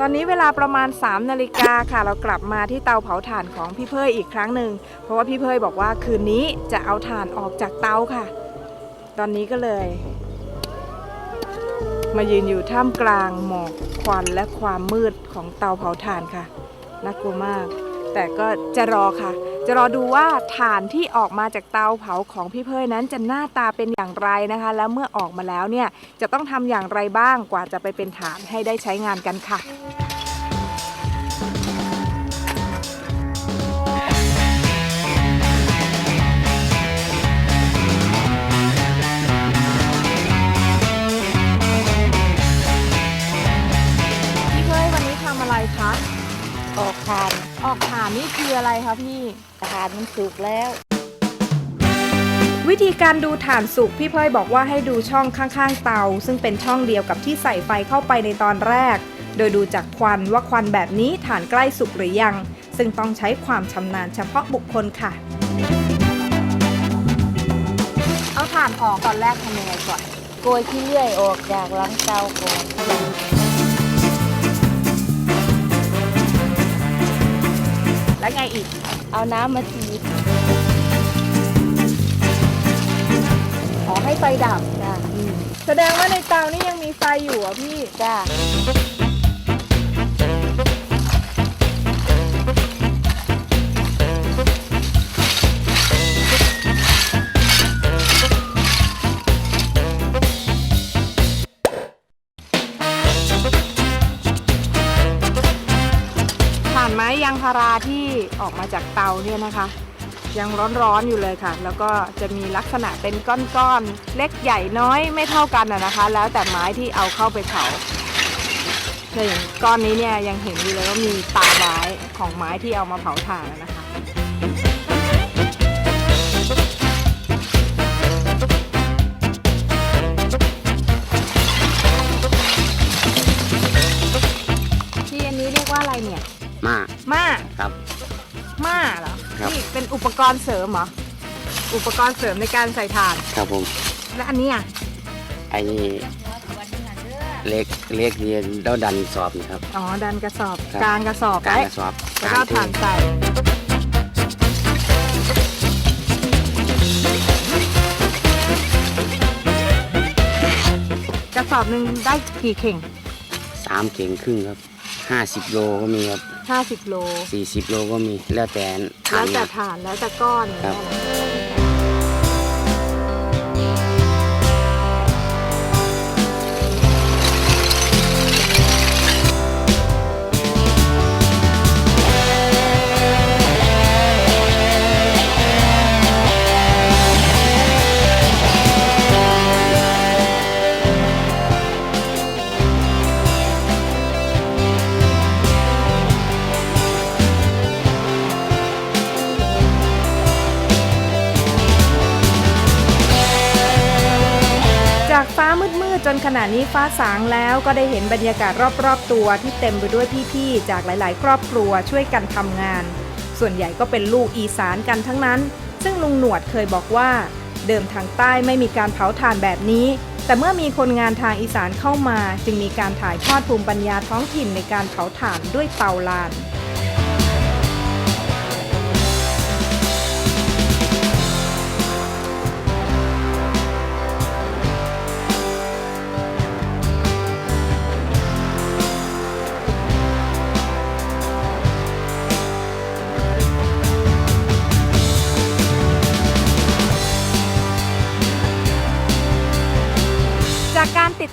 ตอนนี้เวลาประมาณ3นาฬิกาค่ะ เรากลับมาที่เตาเผาถ่านของพี่เพยอีกครั้งหนึ่งเพราะว่าพี่เพยบอกว่าคืนนี้จะเอาถ่านออกจากเตาค่ะ ตอนนี้ก็เลย มายืนอยู่ท่ามกลางหมอกควันและความมืดของเตาเผาถ่านค่ะน่ากลัวมาก แต่ก็จะรอค่ะ จะรอดูว่าถ่านที่ออกมาจากเตาเผาของพี่เพยนั้นจะหน้าตาเป็นอย่างไรนะคะ แล้วเมื่อออกมาแล้วเนี่ยจะต้องทำอย่างไรบ้างกว่าจะไปเป็นฐานให้ได้ใช้งานกันค่ะพี่เพยวันนี้ทำอะไรคะ ออกทาน ออกถ่านนี่คืออะไรคะพี่ ทานมันสุกแล้ว วิธีการดูถ่านสุกพี่เพยบอกว่าให้ดูช่องข้างๆ เตา ซึ่งเป็นช่องเดียวกับที่ใส่ไฟเข้าไปในตอนแรก โดยดูจากควันว่าควันแบบนี้ถ่านใกล้สุกหรือยัง ซึ่งต้องใช้ความชำนาญเฉพาะบุคคลค่ะ เอาถ่านออกตอนแรกทำยังไงก่อน โกยขี้เลื่อยออกจากหลังเตาก่อนแล้วไงอีก เอาน้ำมาฉีดอ๋อให้ไฟดับจ้าแสดงว่าในเตานี่ยังมีไฟอยู่อะพี่ จ้า ยางพาราที่ออกมาจากเตาเนี่ยนะคะ ยังร้อนๆอยู่เลยค่ะ แล้วก็จะมีลักษณะเป็นก้อนๆเล็กใหญ่น้อยไม่เท่ากันนะนะคะ แล้วแต่ไม้ที่เอาเข้าไปเผาเนี่ยอย่างก้อนนี้เนี่ยยังเห็นอยู่เลยว่ามีตาไม้ของไม้ที่เอามาเผาถ่านนะคะ ม่าเหรอ ครับ นี่เป็นอุปกรณ์เสริมเหรอ อุปกรณ์เสริมในการใส่ถ่าน ครับผมและอันนี้อะ ไอ้นี่เล็กเล็กเรียนแล้วดันสอบนี่ครับ อ๋อ ดันกระสอบ ครับ กลางกระสอบการไว้กระสอบแล้วก็กลถ่างนใส่ กระสอบหนึ่งได้กี่เข่ง สามเข่งครึ่งครับ ห้าสิบโลก็มีครับ50โล สี่สิบโลก็มีแล้วแต่ฐาแล้นวแต่ฐานแล้วแต่ก้อนอย่างครัเงี้บยเหรอ ขณะนี้ฟ้าสางแล้วก็ได้เห็นบรรยากาศรอบๆตัวที่เต็มไปด้วยพี่ๆ จากหลายๆ ครอบครัวช่วยกันทำงาน ส่วนใหญ่ก็เป็นลูกอีสานกันทั้งนั้น ซึ่งลุงหนวดเคยบอกว่า เดิมทางใต้ไม่มีการเผาถ่านแบบนี้ แต่เมื่อมีคนงานทางอีสานเข้ามา จึงมีการถ่ายทอดภูมิปัญญาท้องถิ่นในการเผาถ่านด้วยเตาลาน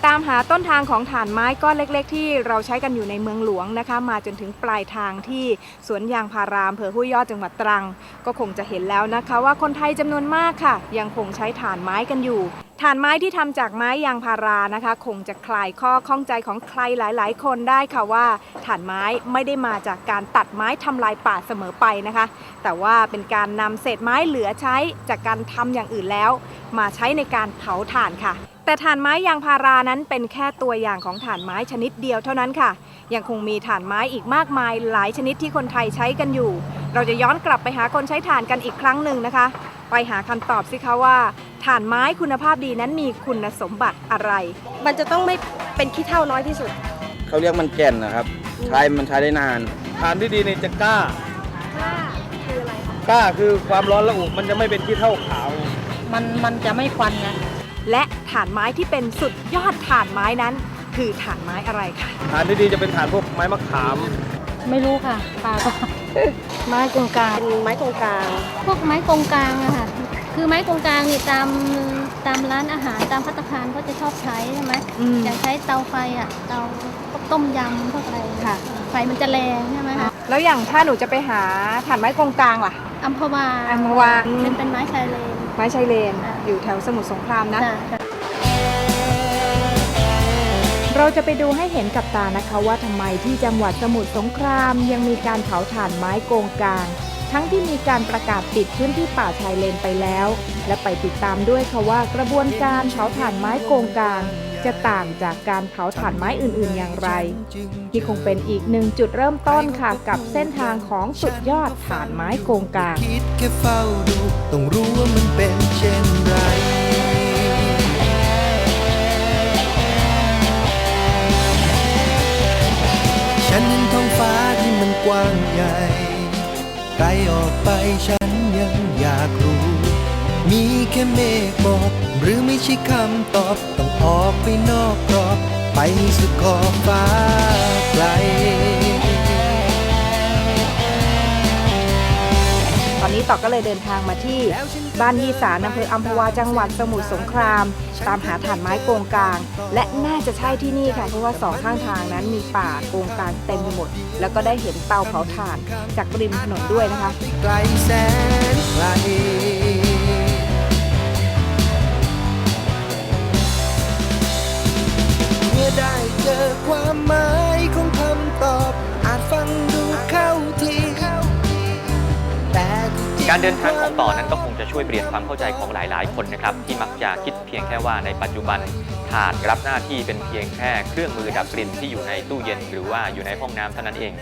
ตามหาต้นทางของถ่านไม้ก้อนเล็ก ๆ ที่เราใช้กันอยู่ในเมืองหลวงนะคะ มาจนถึงปลายทางที่สวนยางพารามเภอห้วยยอดจังหวัดตรัง ก็คงจะเห็นแล้วนะคะ ว่าคนไทยจำนวนมากค่ะ ยังคงใช้ถ่านไม้กันอยู่ถ่านไม้ที่ทำจากไม้ยางพารานะคะ คงจะคลายข้อข้องใจของใครหลาย ๆ คนได้ค่ะว่าถ่านไม้ไม่ได้มาจากการตัดไม้ทำลายป่าเสมอไปนะคะ แต่ว่าเป็นการนำเศษไม้เหลือใช้จากการทำอย่างอื่นแล้ว มาใช้ในการเผาถ่านค่ะ แต่ถ่านไม้ยางพารานั้นเป็นแค่ตัวอย่างของถ่านไม้ชนิดเดียวเท่านั้นค่ะ ยังคงมีถ่านไม้อีกมากมายหลายชนิดที่คนไทยใช้กันอยู่ เราจะย้อนกลับไปหาคนใช้ถ่านกันอีกครั้งหนึ่งนะคะ ไปหาคำตอบสิคะว่าถ่านไม้คุณภาพดีนั้นมีคุณสมบัติอะไร มันจะต้องไม่เป็นขี้เท่าน้อยที่สุด เขาเรียกมันแก่นนะครับ ใช้มันใช้ได้นาน ฐานที่ดีนี่จะกล้ากล้าคืออะไรคะกล้าคือความร้อนระอุมันจะไม่เป็นขี้เท่าขาว มันมันจะไม่ควันไง และฐานไม้ที่เป็นสุดยอดฐานไม้นั้น คือฐานไม้อะไรคะฐานที่ดีจะเป็นฐานพวกไม้มะขาม ไม่รู้ค่ะปลาก็ ไม้กงกลางไม้ตรงกลาง พวกไม้กงกลางอะค่ะ คือไม้กงกลางนี่ตามตามร้านอาหารตามพัตตาคารก็จะชอบใช้ใช่ไหมอืม อย่างใช้เตาไฟอะเตาพวกต้มยำพวกอะไรค่ะ ไฟมันจะแรงใช่ไหมคะแล้วอย่างถ้าหนูจะไปหาฐานไม้กงกลางล่ะ อัมพวาอัมพวาเป็นเป็นไม้ชายเลน ไม้ชายเลนอ่าอยู่แถวสมุทรสงครามนะจ้ะจ้ะเราจะไปดูให้เห็นกับตานะคะว่าทำไมที่จังหวัดสมุทรสงครามยังมีการเผาถ่านไม้โกงกลาง ทั้งที่มีการประกาศปิดพื้นที่ป่าชายเลนไปแล้ว และไปติดตามด้วยค่ะว่ากระบวนการเผาถ่านไม้โกงกลาง จะต่างจากการเผาถ่านไม้อื่นๆอย่างไร นี่คงเป็นอีกหนึ่งจุดเริ่มต้นค่ะกับเส้นทางของสุดยอดถ่านไม้โกงกางคิดแค่เฝ้าดูต้องรู้ว่ามันเป็นเช่นไรฉันเห็นท้องฟ้าที่มันกว้างใหญ่ไกลออกไปฉันยังอยากรู้ มีแค่เมฆบอกหรือไม่ใช่คำตอบ ต้องออกไปนอกกรอบ ไปสุดขอบฟ้าไกลตอนนี้ต่อก็เลยเดินทางมาที่บ้านยี่สารอำเภออัมพวาจังหวัดสมุทรสงคราม ตามหาถ่านไม้โกงกลาง และน่าจะใช่ที่นี่ค่ะ เพราะว่าสองข้างทางนั้นมีป่าโกงกลางเต็มไปหมด แล้วก็ได้เห็นเตาเผาถ่านจากริมถนนด้วยนะคะไกลแสนไกล ได้เจอความหมายของคำตอบ อาจฟังดูเข้าทีแต่การเดินทางของต่อนั้นก็คงจะช่วยเปลี่ยนความเข้าใจของหลายๆ คนนะครับ ที่มักจะคิดเพียงแค่ว่าในปัจจุบันถ่านรับหน้าที่เป็นเพียงแค่เครื่องมือดับกลิ่นที่อยู่ในตู้เย็น หรือว่าอยู่ในห้องน้ำเท่านั้นเอง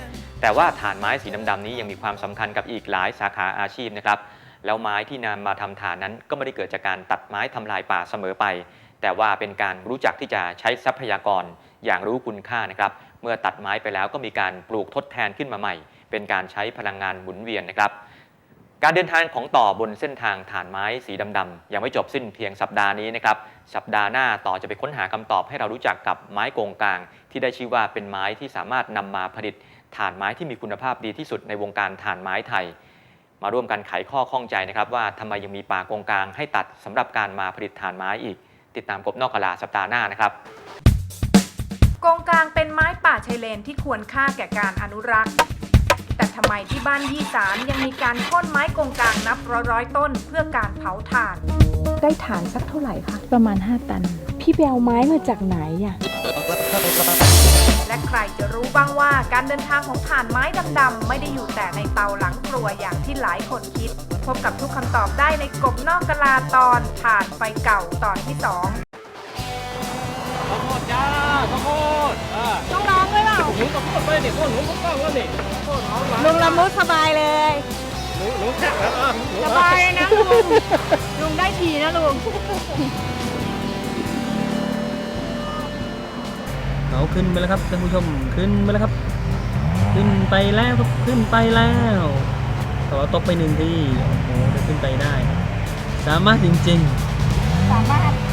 แต่ว่าถ่านไม้สีดำๆนี้ยังมีความสำคัญกับอีกหลายสาขาอาชีพนะครับ แล้วไม้ที่นำมาทำถ่านนั้นก็ไม่ได้เกิดจากการตัดไม้ทำลายป่าเสมอไป แต่ว่าเป็นการรู้จักที่จะใช้ทรัพยากรอย่างรู้คุณค่านะครับ เมื่อตัดไม้ไปแล้วก็มีการปลูกทดแทนขึ้นมาใหม่ เป็นการใช้พลังงานหมุนเวียนนะครับ การเดินทางของต่อบนเส้นทางฐานไม้สีดำๆยังไม่จบสิ้นเพียงสัปดาห์นี้นะครับ สัปดาห์หน้าต่อจะไปค้นหาคำตอบให้เรารู้จักกับไม้โกงกลาง ที่ได้ชื่อว่าเป็นไม้ที่สามารถนำมาผลิตถ่านไม้ที่มีคุณภาพดีที่สุดในวงการถ่านไม้ไทย มาร่วมกันไขข้อข้องใจนะครับว่าทำไมยังมีป่าโกงกลางให้ตัดสำหรับการมาผลิตถ่านไม้อีก ติดตามกบนอกกะลาสัปดาห์หน้านะครับกงกลางเป็นไม้ป่าชายเลนที่ควรค่าแก่การอนุรักษ์ แต่ทำไมที่บ้านยี่สารยังมีการโค่นไม้กงกลางนับร้อยร้อยๆต้นเพื่อการเผาถ่าน ได้ถ่านสักเท่าไหร่คะ ประมาณ 5 ตัน พี่ไปเอาไม้มาจากไหนอะ และใครจะรู้บ้างว่าการเดินทางของถ่านไม้ดำๆไม่ได้อยู่แต่ในเตาหลังครัวอย่างที่หลายคนคิด พบกับทุกคำตอบได้ในกบนอกกะลาตอนถ่านไฟเก่าตอนที่สองข้าวโพดจ้าข้าวโพดอ่าต้องร้องเลยเปล่าหนูข้าวโพดไปเนี่ยข้าวหนูข้าวกล้องแล้วนี่ข้าวโพดเอาหวานลุงละมุดสบายเลย หนูหนูแค่แล้วอะหนูสบายเลยนะลุงลุงได้ทีนะลุง เอาขึ้นไปแล้วครับท่านผู้ชมขึ้นไปแล้วครับ ขึ้นไปแล้วครับขึ้นไปแล้วแต่ว่าตกไปหนึ่งที่โอ้โหจะขึ้นไปได้ สามารถจริงสามารถๆ